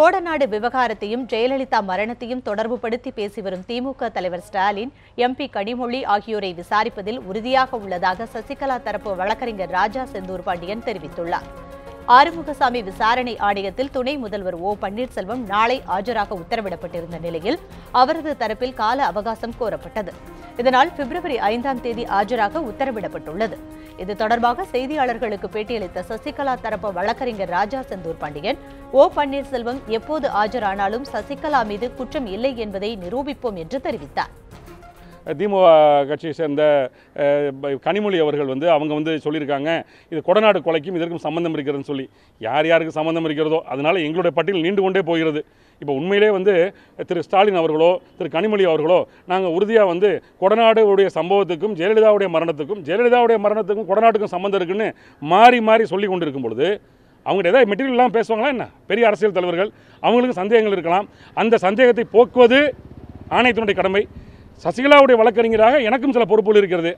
கோடநாடு விவகாரத்தையும் ஜெயலலிதா மரணத்தையும் தொடர்புபடுத்தி பேசி வரும் திமுக தலைவர் ஸ்டாலின் எம்பி கனிமொழி ஆகியோரை விசாரிப்பதில் உறுதியாக உள்ளதாக சசிகலா தரப்பு வழக்கறிஞர் ராஜா செந்தூர் பாண்டியன் தெரிவித்துள்ளார். ஆறுமுகசாமி விசாரணை ஆணையத்தில் துணை முதல்வர் ஓ பன்னீர்செல்வம் நாளை ஆஜராக உத்தரவிடப்பட்டிருந்த நிலையில் அவரது தரப்பில் கால அவகாசம் கோரப்பட்டது. இதனால் பிப்ரவரி ஐந்தாம் தேதி ஆஜராக உத்தரவிடப்பட்டுள்ளது. இது தொடர்பாக செய்தியாளர்களுக்கு பேட்டியளித்த சசிகலா தரப்பு வழக்கறிஞர் ராஜா செந்தூர் பாண்டியன் ஓ பன்னீர்செல்வம் எப்போது ஆஜரானாலும் சசிகலா மீது குற்றம் இல்லை என்பதை நிரூபிப்போம் என்று தெரிவித்தார். திமுக கட்சியை சேர்ந்த கனிமொழி அவர்கள் வந்து அவங்க வந்து சொல்லியிருக்காங்க இது கொடநாடு கொலைக்கும் இதற்கும் சம்மந்தம் இருக்கிறதுன்னு சொல்லி. யார் யாருக்கு சம்பந்தம் இருக்கிறதோ அதனால் எங்களுடைய பட்டியல் நீண்டு கொண்டே போகிறது. இப்போ உண்மையிலே வந்து திரு ஸ்டாலின் அவர்களோ திரு கனிமொழி அவர்களோ நாங்கள் உறுதியாக வந்து கொடநாடு உடைய சம்பவத்துக்கும் ஜெயலலிதாவுடைய மரணத்துக்கும் ஜெயலலிதாவுடைய மரணத்துக்கும் கொடநாட்டுக்கும் சம்மந்தம் இருக்குன்னு மாறி மாறி சொல்லி கொண்டிருக்கும் பொழுது அவங்க ஏதாவது மெட்டீரியல் பேசுவாங்களா என்ன? பெரிய அரசியல் தலைவர்கள் அவங்களுக்கு சந்தேகங்கள் இருக்கலாம். அந்த சந்தேகத்தை போக்குவது ஆணையத்தினுடைய கடமை. சசிகலாவுடைய வழக்கறிஞராக எனக்கும் சில பொறுப்புகள் இருக்கிறது.